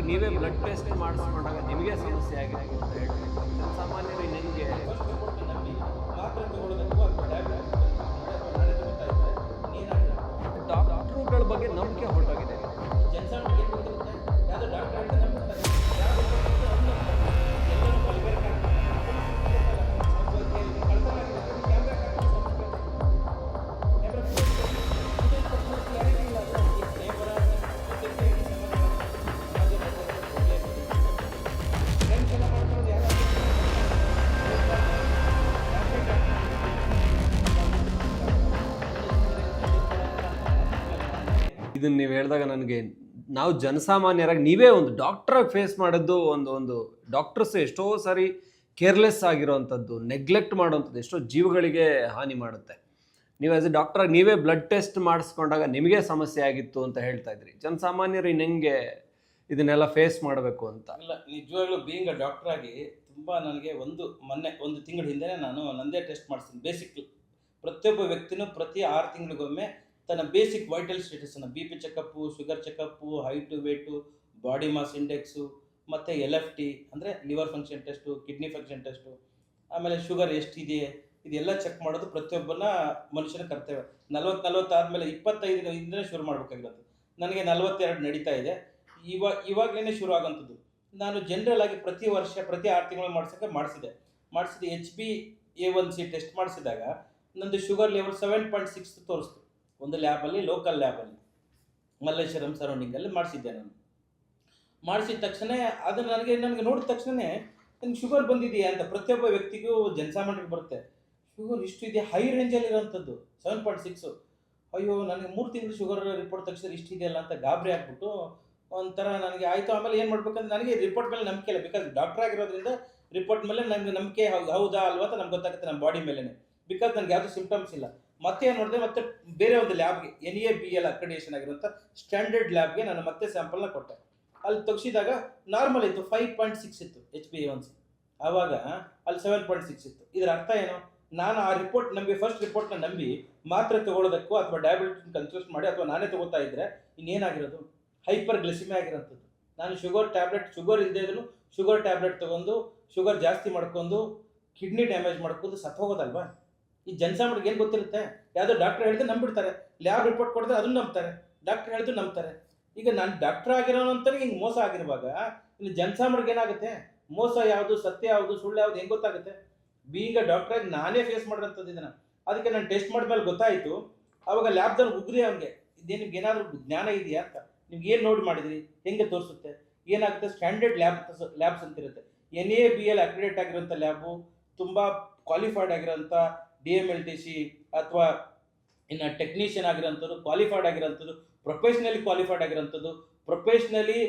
ಡಾಕ್ಟ್ರಾಗಿ ನೀವೇ blood test ಮಾಡಿಸ್ಕೊಂಡಾಗ ನಿಮಗೆ ಸಮಸ್ಯೆ ಆಗಿದೆ ಅಂತ ಹೇಳಿ ಸಾಮಾನ್ಯರು ನಿಮಗೆ ಡಾಕ್ಟ್ರುಗಳ ಬಗ್ಗೆ ನಂಬಿಕೆ ಹೊರಟೋಗಿದೆ. ಇದನ್ನ ನೀವು ಹೇಳಿದಾಗ ನನಗೆ ನಾವು ಜನಸಾಮಾನ್ಯರಾಗಿ ನೀವೇ ಒಂದು ಡಾಕ್ಟ್ರಾಗಿ ಫೇಸ್ ಮಾಡಿದ್ದು ಒಂದು ಒಂದು ಡಾಕ್ಟರ್ಸ್ ಎಷ್ಟೋ ಸಾರಿ ಕೇರ್ಲೆಸ್ ಆಗಿರೋವಂಥದ್ದು ನೆಗ್ಲೆಕ್ಟ್ ಮಾಡೋವಂಥದ್ದು ಎಷ್ಟೋ ಜೀವಗಳಿಗೆ ಹಾನಿ ಮಾಡುತ್ತೆ. ನೀವು ಆ್ಯಸ್ ಎ ಡಾಕ್ಟ್ರಾಗಿ ನೀವೇ ಬ್ಲಡ್ ಟೆಸ್ಟ್ ಮಾಡಿಸ್ಕೊಂಡಾಗ ನಿಮಗೆ ಸಮಸ್ಯೆ ಆಗಿತ್ತು ಅಂತ ಹೇಳ್ತಾ ಇದ್ರಿ. ಜನಸಾಮಾನ್ಯರು ಇನ್ನು ಹೆಂಗೆ ಇದನ್ನೆಲ್ಲ ಫೇಸ್ ಮಾಡಬೇಕು ಅಂತ? ಇಲ್ಲ, ನಿಜವಾಗ್ಲೂ ಬೀಯಿಂಗ್ ಅ ಡಾಕ್ಟರ್ ಆಗಿ ತುಂಬ ನನಗೆ ಒಂದು ಮೊನ್ನೆ, ಒಂದು ತಿಂಗಳ ಹಿಂದೆ ನಾನು ನಂದೇ ಟೆಸ್ಟ್ ಮಾಡಿಸ್ತೀನಿ ಬೇಸಿಕ್ ಪ್ರತಿಯೊಬ್ಬ ವ್ಯಕ್ತಿನೂ ಪ್ರತಿ ಆರು ತಿಂಗಳಿಗೊಮ್ಮೆ ತನ್ನ basic vital ಸ್ಟೇಟಸನ್ನು B P checkup sugar checkup height weight body mass index ಮತ್ತು ಎಲ್ ಎಫ್ ಟಿ ಅಂದರೆ liver function test kidney function test ಆಮೇಲೆ ಶುಗರ್ ಎಷ್ಟಿದೆ ಇದೆಲ್ಲ ಚೆಕ್ ಮಾಡೋದು ಪ್ರತಿಯೊಬ್ಬನ ಮನುಷ್ಯನ ಕರ್ತವ್ಯ. ನಲ್ವತ್ತು ನಲ್ವತ್ತು ಆದಮೇಲೆ ಇಪ್ಪತ್ತೈದು ಶುರು ಮಾಡಬೇಕಾಗಿರೋದು. ನನಗೆ ನಲವತ್ತೆರಡು ನಡೀತಾ ಇದೆ. ಇವಾಗ ಇವಾಗಲೇ ಶುರು ಆಗೋಂಥದ್ದು. ನಾನು ಜನರಲ್ ಆಗಿ ಪ್ರತಿ ವರ್ಷ, ಪ್ರತಿ ಆರು ತಿಂಗಳು ಮಾಡ್ಸೋಕೆ ಮಾಡಿಸಿದೆ. ಮಾಡಿಸಿದ H B A one C test ಮಾಡಿಸಿದಾಗ ನಂದು sugar level seven point six ತೋರಿಸ್ತು. ಒಂದು ಲ್ಯಾಬಲ್ಲಿ ಲೋಕಲ್ ಲ್ಯಾಬಲ್ಲಿ ಮಲ್ಲೇಶ್ವರಂ ಸರೌಂಡಿಂಗಲ್ಲಿ ಮಾಡಿಸಿದ್ದೆ ನಾನು. ಮಾಡಿಸಿದ ತಕ್ಷಣ ಅದು ನನಗೆ ನನಗೆ ನೋಡಿದ ತಕ್ಷಣ ನನಗೆ ಶುಗರ್ ಬಂದಿದೆಯಾ ಅಂತ ಪ್ರತಿಯೊಬ್ಬ ವ್ಯಕ್ತಿಗೂ ಜನಸಾಮಾನ್ಯರಿಗೆ ಬರುತ್ತೆ. ಶುಗರ್ ಇಷ್ಟು ಇದೆಯಾ ಹೈ ರೇಂಜಲ್ಲಿ ಇರೋಂಥದ್ದು ಸೆವೆನ್ ಪಾಯಿಂಟ್ ಸಿಕ್ಸು ಅಯ್ಯೋ, ನನಗೆ ಮೂರು ತಿಂಗಳು ಶುಗರ್ ರಿಪೋರ್ಟ್ ತಕ್ಷಣ ಇಷ್ಟು ಇದೆಯಲ್ಲ ಅಂತ ಗಾಬರಿ ಆಗ್ಬಿಟ್ಟು ಒಂಥರ ನನಗೆ ಆಯಿತು. ಆಮೇಲೆ ಏನು ಮಾಡ್ಬೇಕಂದ್ರೆ ನನಗೆ ರಿಪೋರ್ಟ್ ಮೇಲೆ ನಂಬಿಕೆ ಇಲ್ಲ. ಬಿಕಾಸ್ ಡಾಕ್ಟರ್ ಆಗಿರೋದ್ರಿಂದ ರಿಪೋರ್ಟ್ ಮೇಲೆ ನನಗೆ ನಂಬಿಕೆ ಹೌದಾ, ಅಲ್ವಾ ಅಂತ ನಮ್ಗೆ ಗೊತ್ತಾಗುತ್ತೆ ನಮ್ಮ ಬಾಡಿ ಮೇಲೇ ಬಿಕಾಸ್ ನನಗೆ ಯಾವುದೂ ಸಿಂಪ್ಟಮ್ಸ್ ಇಲ್ಲ. ಮತ್ತೆ ಏನು ಮಾಡಿದೆ ಮತ್ತೆ ಬೇರೆ ಒಂದು ಲ್ಯಾಬ್ಗೆ N A B L accreditation ಆಗಿರುವಂಥ ಸ್ಟ್ಯಾಂಡರ್ಡ್ ಲ್ಯಾಬ್ಗೆ ನಾನು ಮತ್ತೆ ಸ್ಯಾಂಪಲ್ನ ಕೊಟ್ಟೆ. ಅಲ್ಲಿ ತೆಗ್ಸಿದಾಗ ನಾರ್ಮಲ್ ಇತ್ತು ಫೈವ್ ಪಾಯಿಂಟ್ ಸಿಕ್ಸ್ ಇತ್ತು ಎಚ್ ಬಿ ಒನ್ ಸಿ ಆವಾಗ ಅಲ್ಲಿ ಸೆವೆನ್ ಪಾಯಿಂಟ್ ಸಿಕ್ಸ್ ಇತ್ತು. ಇದರ ಅರ್ಥ ಏನು? ನಾನು ಆ ರಿಪೋರ್ಟ್ ನಂಬಿ ಫಸ್ಟ್ ರಿಪೋರ್ಟ್ನ ನಂಬಿ ಮಾತ್ರ ತಗೊಳ್ಳೋದಕ್ಕೂ ಅಥವಾ ಡಯಾಬಿಟಿಸ್ ಕನ್ಸಲ್ಟ್ ಮಾಡಿ ಅಥವಾ ನಾನೇ ತಗೋತಾ ಇದ್ರೆ ಇನ್ನೇನಾಗಿರೋದು? ಹೈಪರ್ ಗ್ಲೆಸಿಮೆ ಆಗಿರೋಂಥದ್ದು ನಾನು ಶುಗರ್ ಟ್ಯಾಬ್ಲೆಟ್ ಶುಗರ್ ಇಲ್ಲದೆ ಇದ್ರು ಶುಗರ್ ಟ್ಯಾಬ್ಲೆಟ್ ತಗೊಂಡು ಶುಗರ್ ಜಾಸ್ತಿ ಮಾಡ್ಕೊಂಡು ಕಿಡ್ನಿ ಡ್ಯಾಮೇಜ್ ಮಾಡ್ಕೊಂಡು ಸತ್ತು ಹೋಗೋದಲ್ವಾ ಈ ಜನಸಾಮಾನ್ಯರಿಗೆ ಏನು ಗೊತ್ತಿರುತ್ತೆ? ಯಾವುದೋ ಡಾಕ್ಟರ್ ಹೇಳಿದ್ರೆ ನಂಬಿಡ್ತಾರೆ. ಲ್ಯಾಬ್ ರಿಪೋರ್ಟ್ ಕೊಡಿದ್ರೆ ಅದನ್ನು ನಂಬ್ತಾರೆ. ಡಾಕ್ಟರ್ ಹೇಳಿದ್ರು ನಂಬ್ತಾರೆ. ಈಗ ನಾನು ಡಾಕ್ಟರ್ ಆಗಿರೋನಂತನಿಗೆ ಹಿಂಗೆ ಮೋಸ ಆಗಿರುವಾಗ ಇನ್ನು ಜನಸಾಮಾನ್ಯರಿಗೆ ಏನಾಗುತ್ತೆ? ಮೋಸ ಯಾವುದು, ಸತ್ಯ ಯಾವುದು, ಸುಳ್ಳು ಯಾವುದು ಹೆಂಗೆ ಗೊತ್ತಾಗುತ್ತೆ? ಬೀಗ ಆಗಿ ನಾನೇ ಫೇಸ್ ಮಾಡಿರೋಂಥದ್ದು ಇದನ್ನು. ಅದಕ್ಕೆ ನಾನು ಟೆಸ್ಟ್ ಮಾಡಿದ್ಮೇಲೆ ಗೊತ್ತಾಯಿತು. ಅವಾಗ ಲ್ಯಾಬ್ದಲ್ಲಿ ಉಗ್ರಿ ಅವನಿಗೆ ಇದೇ ನಿಮ್ಗೆ ಏನಾದರೂ ಜ್ಞಾನ ಇದೆಯಾ ಅಂತ. ನಿಮ್ಗೆ ಏನು ನೋಡಿ ಮಾಡಿದ್ರಿ? ಹೆಂಗೆ ತೋರಿಸುತ್ತೆ? ಏನಾಗುತ್ತೆ? ಸ್ಟ್ಯಾಂಡರ್ಡ್ ಲ್ಯಾಬ್ ಲ್ಯಾಬ್ಸ್ ಅಂತಿರುತ್ತೆ. N A B L accredited ಆಗಿರೋಂಥ ಲ್ಯಾಬು ತುಂಬ ಕ್ವಾಲಿಫೈಡ್ ಆಗಿರೋಂಥ D M L T C ಅಥವಾ ಇನ್ನು ಟೆಕ್ನಿಷಿಯನ್ ಆಗಿರೋಂಥದ್ದು ಕ್ವಾಲಿಫೈಡ್ ಆಗಿರೋಂಥದ್ದು ಪ್ರೊಫೆಷ್ನಲಿ ಕ್ವಾಲಿಫೈಡ್ ಆಗಿರೋಂಥದ್ದು ಪ್ರೊಫೆಷ್ನಲಿ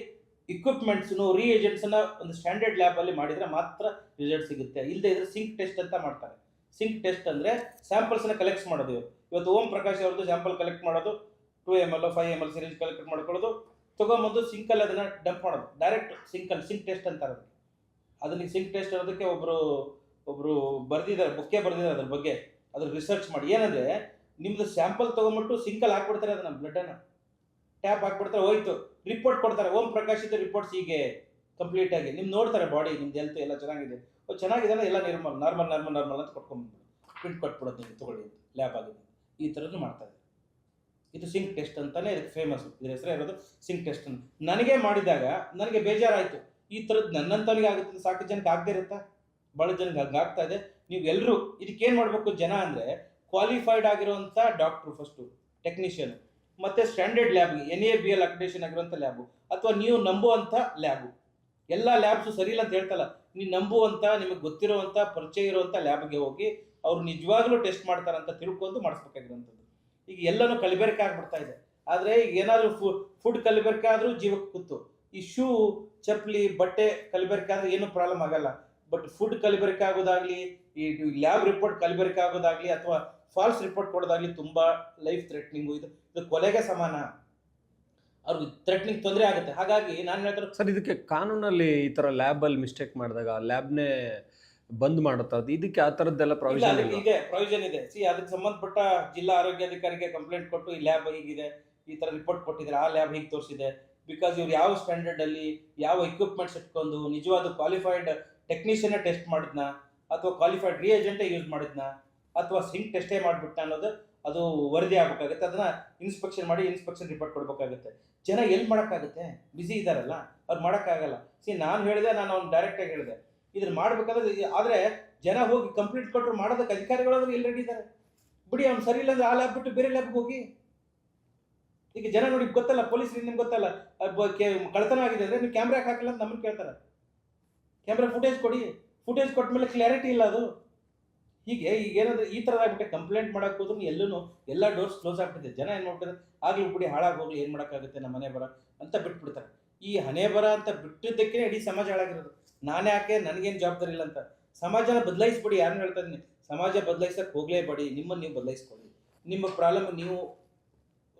ಇಕ್ವಿಪ್ಮೆಂಟ್ಸ್ನು ರಿಏಜೆಂಟ್ಸನ್ನ ಒಂದು ಸ್ಟ್ಯಾಂಡರ್ಡ್ ಲ್ಯಾಬಲ್ಲಿ ಮಾಡಿದರೆ ಮಾತ್ರ ರಿಸಲ್ಟ್ ಸಿಗುತ್ತೆ. ಇಲ್ಲದೆ ಇದ್ರೆ ಸಿಂಕ್ ಟೆಸ್ಟ್ ಅಂತ ಮಾಡ್ತಾರೆ. ಸಿಂಕ್ ಟೆಸ್ಟ್ ಅಂದರೆ ಸ್ಯಾಂಪಲ್ಸ್ನ ಕಲೆಕ್ಟ್ ಮಾಡೋದು. ಇವತ್ತು ಓಂ ಪ್ರಕಾಶ್ ಅವ್ರದ್ದು ಸ್ಯಾಂಪಲ್ ಕಲೆಕ್ಟ್ ಮಾಡೋದು two M L five M L syringe collect ಮಾಡ್ಕೊಳ್ಳೋದು, ತೊಗೊಂಬಂದು ಸಿಂಕಲ್ಲಿ ಅದನ್ನು ಡಂಪ್ ಮಾಡೋದು. ಡೈರೆಕ್ಟ್ ಸಿಂಕಲ್ಲಿ ಸಿಂಕ್ ಟೆಸ್ಟ್ ಅಂತಾರೆ ಅದಕ್ಕೆ ಅದನ್ನ ಸಿಂಕ್ ಟೆಸ್ಟ್ ಇರೋದಕ್ಕೆ ಒಬ್ಬರು ಒಬ್ಬರು ಬರ್ದಿದ್ದಾರೆ, ಬುಕ್ಕೆ ಬರೆದಿದ್ದಾರೆ ಅದ್ರ ಬಗ್ಗೆ. ಅದ್ರ ರಿಸರ್ಚ್ ಮಾಡಿ. ಏನಂದರೆ, ನಿಮ್ದು ಸ್ಯಾಂಪಲ್ ತೊಗೊಂಬಿಟ್ಟು ಸಿಂಕಲ್ಲಿ ಹಾಕ್ಬಿಡ್ತಾರೆ ಅದನ್ನು ಬ್ಲಡ್ಡನ್ನು ಟ್ಯಾಪ್ ಹಾಕ್ಬಿಡ್ತಾರೆ, ಹೋಯ್ತು. ರಿಪೋರ್ಟ್ ಕೊಡ್ತಾರೆ. ಓಂ ಪ್ರಕಾಶಿತ ರಿಪೋರ್ಟ್ಸ್ ಹೀಗೆ ಕಂಪ್ಲೀಟ್ ಆಗಿ. ನಿಮ್ಗೆ ನೋಡ್ತಾರೆ ಬಾಡಿ ನಿಮ್ದು ಹೆಲ್ತ್ ಎಲ್ಲ ಚೆನ್ನಾಗಿದೆ. ಓ ಚೆನ್ನಾಗಿದೆ ಎಲ್ಲ ನಿರ್ಮಲ್ ನಾರ್ಮಲ್ ನಾರ್ಮಲ್ ನಾರ್ಮಲ್ ಅಂತ ಕೊಟ್ಕೊಂಡ್ಬಿಟ್ಟು ಪ್ರಿಂಟ್ ಕೊಟ್ಬಿಡೋದು ನೀವು, ತೊಗೊಳ್ಳಿ ಲ್ಯಾಬ್ ಆಗಿದೆ. ಈ ಥರದ್ದು ಮಾಡ್ತಾರೆ ಇದು ಸಿಂಕ್ ಟೆಸ್ಟ್ ಅಂತಾನೆ ಇದಕ್ಕೆ ಫೇಮಸ್ ಇದ್ರ ಹೆಸರೇ ಇರೋದು ಸಿಂಕ್ ಟೆಸ್ಟ್ ಅಂತ. ನನಗೆ ಮಾಡಿದಾಗ, ನನಗೆ ಬೇಜಾರಾಯಿತು. ಈ ಥರದ್ದು ನನ್ನಂತವನಿಗೆ ಆಗುತ್ತೆ ಸಾಕು ಜನಕ್ಕೆ ಆಗದೆ ಇರುತ್ತಾ? ಭಾಳ ಜನಕ್ಕೆ ಹಂಗೆ ಆಗ್ತಾ ಇದೆ. ನೀವು ಎಲ್ಲರೂ ಇದಕ್ಕೆ ಏನು ಮಾಡಬೇಕು ಜನ ಅಂದರೆ ಕ್ವಾಲಿಫೈಡ್ ಆಗಿರುವಂಥ ಡಾಕ್ಟ್ರು ಫಸ್ಟು ಟೆಕ್ನಿಷಿಯನ್ ಮತ್ತು standard lab N A B L accreditation ಆಗಿರುವಂಥ ಲ್ಯಾಬು ಅಥವಾ ನೀವು ನಂಬುವಂಥ ಲ್ಯಾಬು ಎಲ್ಲ ಲ್ಯಾಬ್ಸು ಸರಿ ಇಲ್ಲ ಅಂತ ಹೇಳ್ತಲ್ಲ ನೀವು ನಂಬುವಂಥ ನಿಮಗೆ ಗೊತ್ತಿರುವಂಥ ಪರಿಚಯ ಇರುವಂಥ ಲ್ಯಾಬ್ಗೆ ಹೋಗಿ ಅವ್ರು ನಿಜವಾಗ್ಲೂ ಟೆಸ್ಟ್ ಮಾಡ್ತಾರಂತ ತಿಳ್ಕೊಂಡು ಮಾಡಿಸ್ಬೇಕಾಗಿರುವಂಥದ್ದು. ಈಗ ಎಲ್ಲನೂ ಕಲಬೆರಕೆ ಆಗ್ಬಿಡ್ತಾ ಇದೆ. ಆದರೆ ಈಗ ಏನಾದರೂ ಫು ಫುಡ್ ಕಲಬೆರಕೆ ಆದರೂ ಜೀವಕ್ಕೆ ಕೂತು ಈ ಶೂ ಚಪ್ಪಲಿ, ಬಟ್ಟೆ ಕಲಬೆರಕೆ ಆದರೆ ಏನೂ ಪ್ರಾಬ್ಲಮ್ ಆಗಲ್ಲ. ಬಟ್ ಫುಡ್ ಕಲಬೆರಕೆ ಆಗೋದಾಗ್ಲಿ ಈ ಲ್ಯಾಬ್ ರಿಪೋರ್ಟ್ ಕಲಬೆರಕೆ ಆಗೋದಾಗ್ಲಿ ಅಥವಾ ಫಾಲ್ಸ್ ರಿಪೋರ್ಟ್ ಕೊಡೋದಾಗ್ಲಿ ತುಂಬಾ ಲೈಫ್ ಥ್ರೆಟ್ನಿಂಗು ಇದು. ಇದು ಕೊಲೆಗೆ ಸಮಾನ. ಅವ್ರಿಗೆ ಥ್ರೆಟ್ನಿಂಗ್ ತೊಂದರೆ ಆಗುತ್ತೆ. ಹಾಗಾಗಿ ನಾನು ಹೇಳ್ತಾರೆ ಸರ್ ಇದಕ್ಕೆ ಕಾನೂನಲ್ಲಿ ಈ ಥರ ಲ್ಯಾಬಲ್ಲಿ ಮಿಸ್ಟೇಕ್ ಮಾಡಿದಾಗ ಲ್ಯಾಬ್ನೇ ಬಂದ್ ಮಾಡುತ್ತಾ ಅದು ಇದಕ್ಕೆ ಆ ಥರದ್ದೆಲ್ಲ ಪ್ರಾವಿಷನ್ ಇಲ್ಲ. ಇದೆ ಪ್ರೊವಿಷನ್ ಇದೆ. ಸಿ ಅದಕ್ಕೆ ಸಂಬಂಧಪಟ್ಟ ಜಿಲ್ಲಾ ಆರೋಗ್ಯಾಧಿಕಾರಿಗೆ ಕಂಪ್ಲೇಂಟ್ ಕೊಟ್ಟು ಈ ಲ್ಯಾಬ್ ಹೀಗಿದೆ ಈ ತರ ರಿಪೋರ್ಟ್ ಕೊಟ್ಟಿದ್ರೆ ಆ ಲ್ಯಾಬ್ ಹೀಗೆ ತೋರಿಸಿದೆ. ಬಿಕಾಸ್ ಇವ್ರು ಯಾವ ಸ್ಟ್ಯಾಂಡರ್ಡ್ ಅಲ್ಲಿ ಯಾವ ಎಕ್ವಿಪ್ಮೆಂಟ್ಸ್ ಇಟ್ಕೊಂಡು ನಿಜವಾದ ಕ್ವಾಲಿಫೈಡ್ ಟೆಕ್ನಿಷಿಯನ್ ಟೆಸ್ಟ್ ಮಾಡಿದ್ನ? ಅಥವಾ ಕ್ವಾಲಿಫೈಡ್ ರಿಯೇಜೆಂಟೇ ಯೂಸ್ ಮಾಡಿದ್ನ? ಅಥವಾ ಸಿಂಕ್ ಟೆಸ್ಟೇ ಮಾಡಿಬಿಟ್ಟ ಅನ್ನೋದು ಅದು ವರದಿ ಆಗಬೇಕಾಗುತ್ತೆ. ಅದನ್ನ ಇನ್ಸ್ಪೆಕ್ಷನ್ ಮಾಡಿ ಇನ್ಸ್ಪೆಕ್ಷನ್ ರಿಪೋರ್ಟ್ ಕೊಡಬೇಕಾಗುತ್ತೆ. ಜನ ಎಲ್ಲಿ ಮಾಡೋಕ್ಕಾಗುತ್ತೆ? ಬಿಸಿ ಇದ್ದಾರಲ್ಲ ಅವ್ರು ಮಾಡೋಕ್ಕಾಗಲ್ಲ. ಸಿ ನಾನು ಹೇಳಿದೆ, ನಾನು ಅವ್ನು ಡೈರೆಕ್ಟಾಗಿ ಹೇಳಿದೆ. ಇದನ್ನ ಮಾಡಬೇಕಾದ್ರೆ ಆದರೆ ಜನ ಹೋಗಿ ಕಂಪ್ಲೀಟ್ ಕೊಟ್ಟರು ಮಾಡೋದಕ್ಕೆ ಅಧಿಕಾರಿಗಳಾದ್ರೂ ಎಲ್ಲಿ ರೆಡಿ ಇದ್ದಾರೆ ಬಿಡಿ, ಅವ್ನು ಸರಿ ಇಲ್ಲ ಅಂದ್ರೆ ಆ ಲ್ಯಾಬ್ ಬಿಟ್ಟು ಬೇರೆ ಲ್ಯಾಬ್ಗೆ ಹೋಗಿ. ಈಗ ಜನ ನೋಡಿ ಗೊತ್ತಲ್ಲ ಪೊಲೀಸರಿಗೆ ನಿಮ್ಗೆ ಗೊತ್ತಲ್ಲ ಕಳ್ತನ ಆಗಿದೆ ಅಂದ್ರೆ ನೀವು ಕ್ಯಾಮ್ರಾಕ್ ಹಾಕಿಲ್ಲ ಅಂತ ನಮ್ಮನ್ನು ಕೇಳ್ತಾರೆ. ಕ್ಯಾಮ್ರಾ ಫುಟೇಜ್ ಕೊಡಿ. ಫುಟೇಜ್ ಕೊಟ್ಟ ಮೇಲೆ ಕ್ಲಾರಿಟಿ ಇಲ್ಲ ಅದು. ಹೀಗೆ ಈಗ ಏನಂದ್ರೆ ಈ ಥರ ಆಗ್ಬಿಟ್ಟೆ ಕಂಪ್ಲೇಂಟ್ ಮಾಡಕ್ ಹೋದ್ರು ಎಲ್ಲೂ ಎಲ್ಲ ಡೋರ್ಸ್ ಕ್ಲೋಸ್ ಆಗ್ಬಿಟ್ಟಿದೆ. ಜನ ಏನು ಮಾಡ್ತಾರೆ ಆಗ್ಲಿ ಬಿಡಿ, ಹಾಳಾಗೋಗ್ಲಿ, ಏನು ಮಾಡೋಕ್ಕಾಗುತ್ತೆ ನಮ್ಮ ಮನೆ ಬರ ಅಂತ ಬಿಟ್ಬಿಡ್ತಾರೆ. ಈ ಹಣೆ ಬರ ಅಂತ ಬಿಟ್ಟಿದ್ದಕ್ಕೆ ಇಡೀ ಸಮಾಜ ಹಾಳಾಗಿರೋದು. ನಾನೇ ಯಾಕೆ? ನನಗೇನು ಜವಾಬ್ದಾರಿ ಇಲ್ಲ ಅಂತ. ಸಮಾಜನ ಬದಲಾಯಿಸ್ಬಿಡಿ ಯಾರನ್ನ ಹೇಳ್ತಾ ಇದ್ದೀನಿ? ಸಮಾಜ ಬದಲಾಯಿಸೋಕೆ ಹೋಗಲೇಬೇಡಿ. ನಿಮ್ಮನ್ನು ನೀವು ಬದಲಾಯಿಸ್ಕೊಳ್ಳಿ. ನಿಮ್ಮ ಪ್ರಾಬ್ಲಮ್ ನೀವು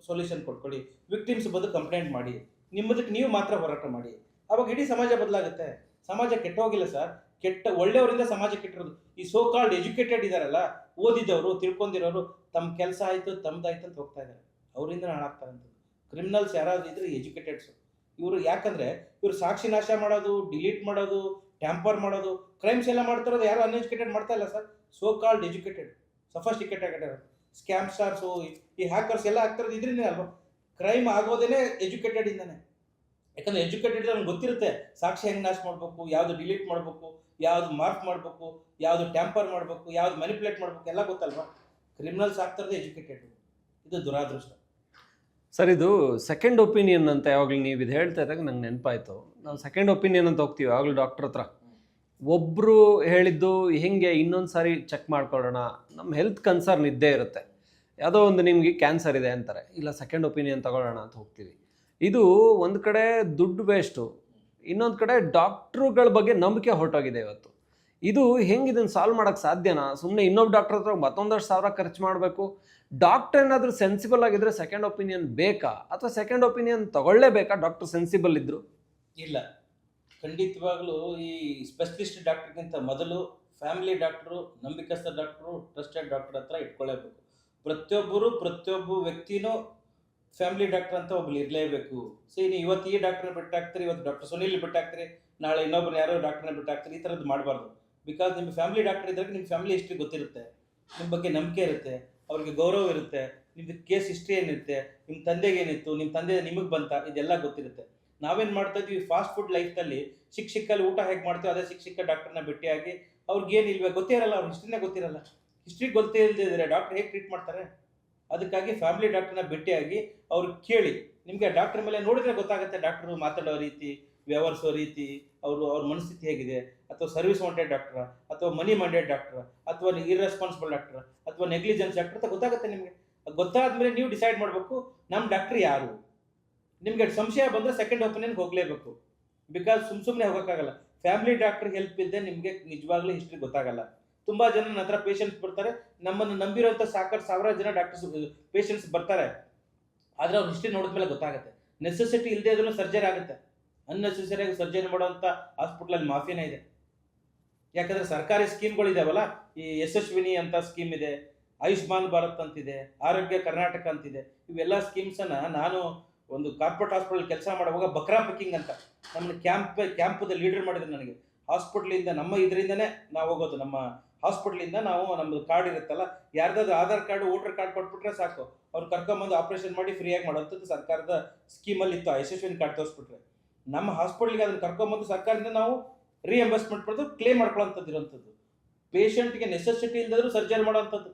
ಸೊಲ್ಯೂಷನ್ ಕೊಟ್ಕೊಳ್ಳಿ. ವಿಕ್ಟಿಮ್ಸ್ ಬಂದು ಕಂಪ್ಲೇಂಟ್ ಮಾಡಿ. ನಿಮ್ಮದಕ್ಕೆ ನೀವು ಮಾತ್ರ ಹೋರಾಟ ಮಾಡಿ. ಅವಾಗ ಇಡೀ ಸಮಾಜ ಬದಲಾಗುತ್ತೆ. ಸಮಾಜ ಕೆಟ್ಟೋಗಿಲ್ಲ ಸರ್. ಕೆಟ್ಟ ಒಳ್ಳೆಯವರಿಂದ ಸಮಾಜ ಕೆಟ್ಟಿರೋದು. ಈ ಸೋ ಕಾಲ್ಡ್ ಎಜುಕೇಟೆಡ್ ಇದಾರಲ್ಲ, ಓದಿದವರು, ತಿಳ್ಕೊಂಡಿರೋರು ತಮ್ಮ ಕೆಲಸ ಆಯಿತು ತಮ್ಮದಾಯ್ತು ಅಂತ ಹೋಗ್ತಾ ಇದ್ದಾರೆ ಅವರಿಂದ ಹಾಳಾಗ್ತಾರಂತ ಕ್ರಿಮಿನಲ್ಸ್ ಯಾರಾದ್ರು ಇದ್ರೆ ಎಜುಕೇಟೆಡ್ಸ್ ಇವರು ಯಾಕಂದ್ರೆ ಇವರು ಸಾಕ್ಷಿ ನಾಶ ಮಾಡೋದು ಡಿಲೀಟ್ ಮಾಡೋದು ಟ್ಯಾಂಪರ್ ಮಾಡೋದು ಕ್ರೈಮ್ಸ್ ಎಲ್ಲ ಮಾಡ್ತಿರೋದು ಯಾರು ಅನ್ಎಜುಕೇಟೆಡ್ ಮಾಡ್ತಾ ಇಲ್ಲ sir. So called educated sophisticated scamsters ಈ ಹ್ಯಾಕರ್ಸ್ ಎಲ್ಲ ಆಗ್ತಿರೋದು ಇದರಿಂದ ಅಲ್ವಾ? ಕ್ರೈಮ್ ಆಗೋದೇನೆ ಎಜುಕೇಟೆಡ್ ಇಂದಾನೆ. ಯಾಕಂದ್ರೆ ಎಜುಕೇಟೆಡ್ ಅವ್ನಿಗೆ ಗೊತ್ತಿರುತ್ತೆ ಸಾಕ್ಷಿ ಹೆಂಗ್ ನಾಶ ಮಾಡಬೇಕು, ಯಾವ್ದು ಡಿಲೀಟ್ ಮಾಡಬೇಕು, ಯಾವ್ದು ಮಾರ್ಕ್ ಮಾಡಬೇಕು, ಯಾವ್ದು ಟ್ಯಾಂಪರ್ ಮಾಡಬೇಕು, ಯಾವ್ದು ಮ್ಯಾನಿಪುಲೇಟ್ ಮಾಡಬೇಕು ಎಲ್ಲ ಗೊತ್ತಲ್ವಾ? ಕ್ರಿಮಿನಲ್ಸ್ ಆಗ್ತಾರದೇ ಎಜುಕೇಟೆಡ್ ಇದು ದುರಾದೃಷ್ಟ. ಸರ್ ಇದು ಸೆಕೆಂಡ್ ಒಪಿನಿಯನ್ ಅಂತ ಯಾವಾಗಲೂ ನೀವು ಇದು ಹೇಳ್ತಾ ಇದ್ದಾಗ ನಂಗೆ ನೆನಪಾಯ್ತು. ನಾವು ಸೆಕೆಂಡ್ ಒಪಿನಿಯನ್ ಅಂತ ಹೋಗ್ತೀವಿ, ಯಾವಾಗಲೂ ಡಾಕ್ಟರ್ ಹತ್ರ. ಒಬ್ಬರು ಹೇಳಿದ್ದು ಹೆಂಗೆ ಇನ್ನೊಂದು ಸಾರಿ ಚೆಕ್ ಮಾಡ್ಕೊಳ್ಳೋಣ ನಮ್ಮ ಹೆಲ್ತ್ ಕನ್ಸರ್ನ್ ಇದ್ದೇ ಇರುತ್ತೆ. ಯಾವುದೋ ಒಂದು ನಿಮಗೆ ಕ್ಯಾನ್ಸರ್ ಇದೆ ಅಂತಾರೆ. ಇಲ್ಲ ಸೆಕೆಂಡ್ ಒಪಿನಿಯನ್ ತಗೊಳ್ಳೋಣ ಅಂತ ಹೋಗ್ತೀವಿ. ಇದು ಒಂದು ಕಡೆ ದುಡ್ಡು ವೇಸ್ಟು ಇನ್ನೊಂದು ಕಡೆ ಡಾಕ್ಟ್ರುಗಳ ಬಗ್ಗೆ ನಂಬಿಕೆ ಹೊರಟೋಗಿದೆ ಇವತ್ತು. ಇದು ಹೆಂಗೆ ಇದನ್ನು ಸಾಲ್ವ್ ಮಾಡೋಕ್ಕೆ ಸಾಧ್ಯನಾ? ಸುಮ್ಮನೆ ಇನ್ನೊಬ್ಬ ಡಾಕ್ಟರ್ ಹತ್ರ ಮತ್ತೊಂದಷ್ಟು ಸಾವಿರ ಖರ್ಚು ಮಾಡಬೇಕು. ಡಾಕ್ಟರ್ ಏನಾದರೂ ಸೆನ್ಸಿಬಲ್ ಆಗಿದ್ರೆ ಸೆಕೆಂಡ್ ಒಪಿನಿಯನ್ ಬೇಕಾ? ಅಥವಾ ಸೆಕೆಂಡ್ ಒಪಿನಿಯನ್ ತಗೊಳ್ಳೇಬೇಕಾ ಡಾಕ್ಟರ್ ಸೆನ್ಸಿಬಲ್ ಇದ್ದರು ಇಲ್ಲ. ಖಂಡಿತವಾಗ್ಲೂ ಈ ಸ್ಪೆಷಲಿಸ್ಟ್ ಡಾಕ್ಟರ್ಗಿಂತ ಮೊದಲು ಫ್ಯಾಮಿಲಿ ಡಾಕ್ಟ್ರು ನಂಬಿಕಸ್ಥ ಡಾಕ್ಟ್ರು ಟ್ರಸ್ಟೆಡ್ ಡಾಕ್ಟರ್ ಹತ್ರ ಇಟ್ಕೊಳ್ಳೇಬೇಕು ಪ್ರತಿಯೊಬ್ಬರು ಪ್ರತಿಯೊಬ್ಬ ವ್ಯಕ್ತಿನೂ ಫ್ಯಾಮಿಲಿ ಡಾಕ್ಟರ್ ಅಂತ ಒಬ್ರು ಇರಲೇಬೇಕು. ಸೊ ನೀವು ಇವತ್ತು ಈ ಡಾಕ್ಟರ್ನ ಬಿಟ್ಟಾಕ್ತೀರಿ ಇವತ್ತು ಡಾಕ್ಟರ್ ಸುನಿಲ್ ಬಿಟ್ಟಾಕ್ತೀರಿ ನಾಳೆ ಇನ್ನೊಬ್ರು ಯಾರೋ ಡಾಕ್ಟರ್ನ ಬಿಟ್ಟಾಕ್ತೀರಿ ಈ ಥರದ್ದು ಮಾಡಬಾರ್ದು. ಬಿಕಾಸ್ ನಿಮ್ಮ ಫ್ಯಾಮಿಲಿ ಡಾಕ್ಟರ್ ಇದ್ದಾಗ ನಿಮ್ಮ ಫ್ಯಾಮಿಲಿ ಹಿಸ್ಟ್ರಿ ಗೊತ್ತಿರುತ್ತೆ. ನಿಮ್ಮ ಬಗ್ಗೆ ನಂಬಿಕೆ ಇರುತ್ತೆ, ಅವ್ರಿಗೆ ಗೌರವ ಇರುತ್ತೆ ನಿಮ್ಮದು ಕೇಸ್ ಹಿಸ್ಟ್ರಿ ಏನಿರುತ್ತೆ, ನಿಮ್ಮ ತಂದೆಗೆ ಏನಿತ್ತು, ನಿಮ್ಮ ತಂದೆ ನಿಮಗೆ ಬಂತ, ಇದೆಲ್ಲ ಗೊತ್ತಿರುತ್ತೆ. ನಾವೇನು ಮಾಡ್ತಾ ಇದ್ವಿ ಫಾಸ್ಟ್ ಫುಡ್ ಲೈಫಲ್ಲಿ ಚಿಕ್ಕ ಚಿಕ್ಕಲ್ಲಿ ಊಟ ಹೇಗೆ ಮಾಡ್ತೀವಿ ಅದೇ ಚಿಕ್ಕ ಚಿಕ್ಕ ಡಾಕ್ಟರ್ನ ಭೇಟಿಯಾಗಿ ಗೊತ್ತೇ ಇರಲ್ಲ ಅವ್ರ ಹಿಸ್ಟ್ರಿನೇ ಗೊತ್ತಿರಲ್ಲ. ಹಿಸ್ಟ್ರಿ ಗೊತ್ತೇ ಇಲ್ಲದಿದ್ರೆ ಡಾಕ್ಟರ್ ಹೇಗೆ ಟ್ರೀಟ್ ಮಾಡ್ತಾರೆ? ಅದಕ್ಕಾಗಿ ಫ್ಯಾಮಿಲಿ ಡಾಕ್ಟರ್ನ ಭೇಟಿಯಾಗಿ ಅವ್ರು ಕೇಳಿ. ನಿಮಗೆ ಡಾಕ್ಟರ್ ಮೇಲೆ ನೋಡಿದ್ರೆ ಗೊತ್ತಾಗುತ್ತೆ ಡಾಕ್ಟರ್ ಮಾತಾಡೋ ರೀತಿ, ವ್ಯವಹರಿಸೋ ರೀತಿ, ಅವರು, ಅವ್ರ ಮನಸ್ಥಿತಿ ಹೇಗಿದೆ, ಅಥವಾ ಸರ್ವಿಸ್ ವಾಂಟೆಡ್ ಡಾಕ್ಟರ್ ಅಥವಾ ಮನಿ ಮಂಡೆಡ್ ಡಾಕ್ಟರ್ ಅಥವಾ ಇರ್ರೆಸ್ಪಾನ್ಸಿಬಲ್ ಡಾಕ್ಟರ್ ಅಥವಾ ನೆಗ್ಲಿಜೆನ್ಸ್ ಡಾಕ್ಟರ್ ಅಂತ ಗೊತ್ತಾಗುತ್ತೆ ನಿಮಗೆ. ಗೊತ್ತಾದ್ಮೇಲೆ ನೀವು ಡಿಸೈಡ್ ಮಾಡಬೇಕು ನಮ್ಮ ಡಾಕ್ಟರ್ ಯಾರು? ನಿಮಗೆ ಸಂಶಯ ಬಂದರೆ ಸೆಕೆಂಡ್ ಒಪಿನಿಯನ್ಗೆ ಹೋಗಲೇಬೇಕು. ಬಿಕಾಸ್ ಸುಮ್ಮ ಸುಮ್ಮನೆ ಹೋಗೋಕ್ಕಾಗಲ್ಲ. ಫ್ಯಾಮಿಲಿ ಡಾಕ್ಟರ್ ಹೆಲ್ಪ್ ಇದ್ದೆ ನಿಮಗೆ ನಿಜವಾಗ್ಲೂ ಹಿಸ್ಟ್ರಿ ಗೊತ್ತಾಗಲ್ಲ. ತುಂಬಾ ಜನ ನನ್ನ ಹತ್ರ ಪೇಷಂಟ್ಸ್ ಬರ್ತಾರೆ. ನಮ್ಮನ್ನು ನಂಬಿರುವಂತ ಸಾಕಷ್ಟು ಸಾವಿರಾರು ಜನ ಡಾಕ್ಟರ್ಸ್ ಪೇಷಂಟ್ಸ್ ಬರ್ತಾರೆ. ಆದ್ರೆ ಅವ್ರ ಹಿಸ್ಟ್ರಿ ನೋಡಿದ್ಮೇಲೆ ಗೊತ್ತಾಗುತ್ತೆ. ನೆಸೆಸಿಟಿ ಇಲ್ಲದೆ ಇದ್ರೂ ಸರ್ಜರಿ ಆಗುತ್ತೆ. ಅನ್ನೆಸೆಸರಿಯಾಗಿ ಸರ್ಜರಿ ಮಾಡುವಂಥ ಹಾಸ್ಪಿಟ್ಲಲ್ಲಿ ಮಾಫಿನೇ ಇದೆ. ಯಾಕಂದ್ರೆ ಸರ್ಕಾರಿ ಸ್ಕೀಮ್ಗಳಿದಾವಲ್ಲ ಈ ಯಶಸ್ವಿನಿ ಅಂತ ಸ್ಕೀಮ್ ಇದೆ, ಆಯುಷ್ಮಾನ್ ಭಾರತ್ ಅಂತಿದೆ, ಆರೋಗ್ಯ ಕರ್ನಾಟಕ ಅಂತಿದೆ. ಇವೆಲ್ಲ ಸ್ಕೀಮ್ಸನ್ನು ನಾನು ಒಂದು ಕಾರ್ಪೊರೇಟ್ ಹಾಸ್ಪಿಟಲ್ ಕೆಲಸ ಮಾಡುವಾಗ ಬಕ್ರಾ ಪಿಕ್ಕಿಂಗ್ ಅಂತ. ನಮ್ಮ ಕ್ಯಾಂಪ್ ಕ್ಯಾಂಪದ ಲೀಡರ್ ಮಾಡಿದ್ರು ನನಗೆ. ಹಾಸ್ಪಿಟ್ಲಿಂದ ನಮ್ಮ ಇದರಿಂದನೇ ನಾವು ಹೋಗೋದು ನಮ್ಮ ಹಾಸ್ಪಿಟ್ಲಿಂದ ನಾವು ನಮ್ಮದು ಕಾರ್ಡ್ ಇರುತ್ತಲ್ಲ, ಯಾರ್ದಾದ್ರು ಆಧಾರ್ ಕಾರ್ಡ್, ವೋಟರ್ ಕಾರ್ಡ್ ಕೊಟ್ಬಿಟ್ರೆ ಸಾಕು. ಅವ್ರು ಕರ್ಕೊಂಬಂದು ಆಪರೇಷನ್ ಮಾಡಿ ಫ್ರೀಯಾಗಿ ಮಾಡೋಂಥದ್ದು ಸರ್ಕಾರದ ಸ್ಕೀಮಲ್ಲಿ ಇತ್ತು ಯಶಸ್ವಿನಿ ಕಾರ್ಡ್ ತೋರಿಸ್ಬಿಟ್ರೆ. ನಮ್ಮ ಹಾಸ್ಪಿಟ್ಲಿಗೆ ಅದನ್ನು ಕರ್ಕೊಂಬಂದು ಸರ್ಕಾರದಿಂದ ನಾವು ರಿಎಂಬರ್ಸ್ಮೆಂಟ್ ಪಡೆದು ಕ್ಲೇಮ್ ಮಾಡ್ಕೊಳ್ಳೋಂಥದ್ದು ಇರೋಂಥದ್ದು. ಪೇಷಂಟ್ಗೆ ನೆಸೆಸಿಟಿ ಇಲ್ಲದಾದ್ರೂ ಸರ್ಜರಿ ಮಾಡೋಂಥದ್ದು.